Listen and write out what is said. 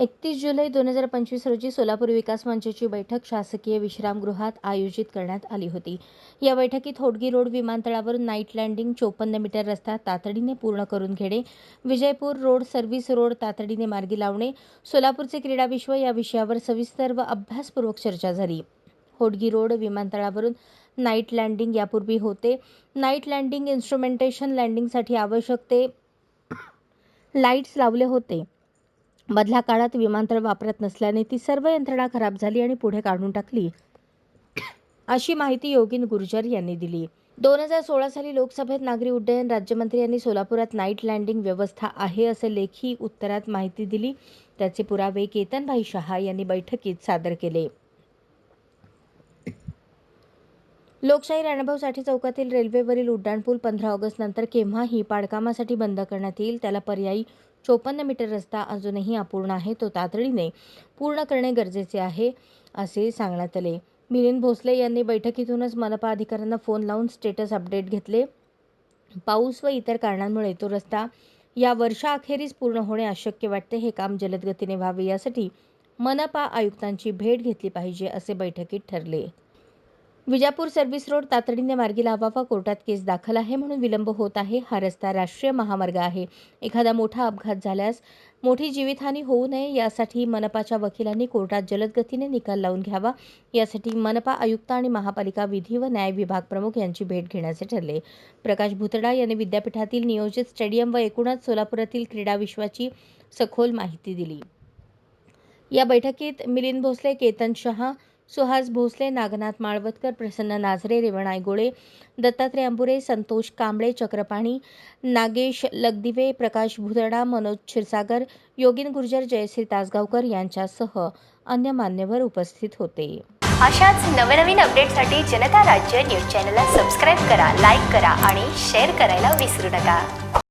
एकतीस जुलै दोन हजार पंचवीस रोजी सोलापूर विकास मंचाची बैठक शासकीय विश्रामगृहात आयोजित करण्यात आली होती. या बैठकीत होडगी रोड विमानतळावरून नाईट लँडिंग चोपन्न मीटर रस्ता तातडीने पूर्ण करून घेणे विजयपूर रोड सर्व्हिस रोड तातडीने मार्गी लावणे सोलापूरचे क्रीडा विश्व या विषयावर सविस्तर व अभ्यासपूर्वक चर्चा झाली. होडगी रोड विमानतळावरून नाईट लँडिंग यापूर्वी होते. नाईट लँडिंग इन्स्ट्रुमेंटेशन लँडिंगसाठी आवश्यक ते लाईट्स लावले होते. मधल्या काळात विमानतळ वापरत नसल्याने ती सर्व यंत्रणा खराब झाली आणि पुढे काढून टाकली. अशी माहिती योगिन गुर्जर यांनी दिली. दोन हजार सोळा साली लोकसभेत नागरी उड्डयन राज्यमंत्री यांनी सोलापुरात नाईट लँडिंग व्यवस्था आहे असे लेखी उत्तरात माहिती दिली. त्याचे पुरावे केतनभाई शहा यांनी बैठकीत सादर केले. लोकशाही अनुभवसाठी चौकातील रेल्वेवरील उड्डाणपूल पंधरा ऑगस्ट नंतर केव्हाही पाडकामासाठी बंद करण्यात येईल? त्याला पर्यायी चोपन्न मीटर रस्ता अजूनही अपूर्ण आहे. तो तातडीने पूर्ण करणे गरजेचे आहे असे सांगण्यात आले. मिलिंद भोसले यांनी बैठकीतूनच मनपा अधिकाऱ्यांना फोन लावून स्टेटस अपडेट घेतले. पाऊस व इतर कारणांमुळे तो रस्ता या वर्षाअखेरीस पूर्ण होणे अशक्य वाटते हे काम जलद गतीने व्हावे यासाठी मनपा आयुक्तांची भेट घेतली पाहिजे असे बैठकीत ठरले. विजापूर सर्व्हिस रोड तातडीने मार्गी लावावा कोर्टात केस दाखल आहे म्हणून विलंब होत आहे. हा रस्ता राष्ट्रीय महामार्ग आहे. एखादा मोठा अपघात झाल्यास मोठी जीवितहानी होऊ नये. यासाठी मनपाच्या वकिलांनी कोर्टात जलद गतीने निकाल लावून घ्यावा. यासाठी मनपा आयुक्त आणि महापालिका विधी व न्याय विभाग प्रमुख यांची भेट घेण्याचे ठरले. प्रकाश भुतडा यांनी विद्यापीठातील नियोजित स्टेडियम व एकूणच सोलापुरातील क्रीडा विश्वाची सखोल माहिती दिली. या बैठकीत मिलिंद भोसले केतन शहा सुहास भोसले नागनाथ माळवतकर प्रसन्न नाझरे रेवण आयगोळे दत्तात्रय अंबुरे संतोष कांबळे चक्रपाणी नागेश लगदिवे प्रकाश भुतडा मनोज क्षीरसागर योगिन गुर्जर जयश्री तासगावकर यांच्यासह अन्य मान्यवर उपस्थित होते. अशाच नवनवीन अपडेटसाठी जनता राज्य न्यूज चॅनलला सबस्क्राईब करा लाईक करा आणि शेअर करायला विसरू नका.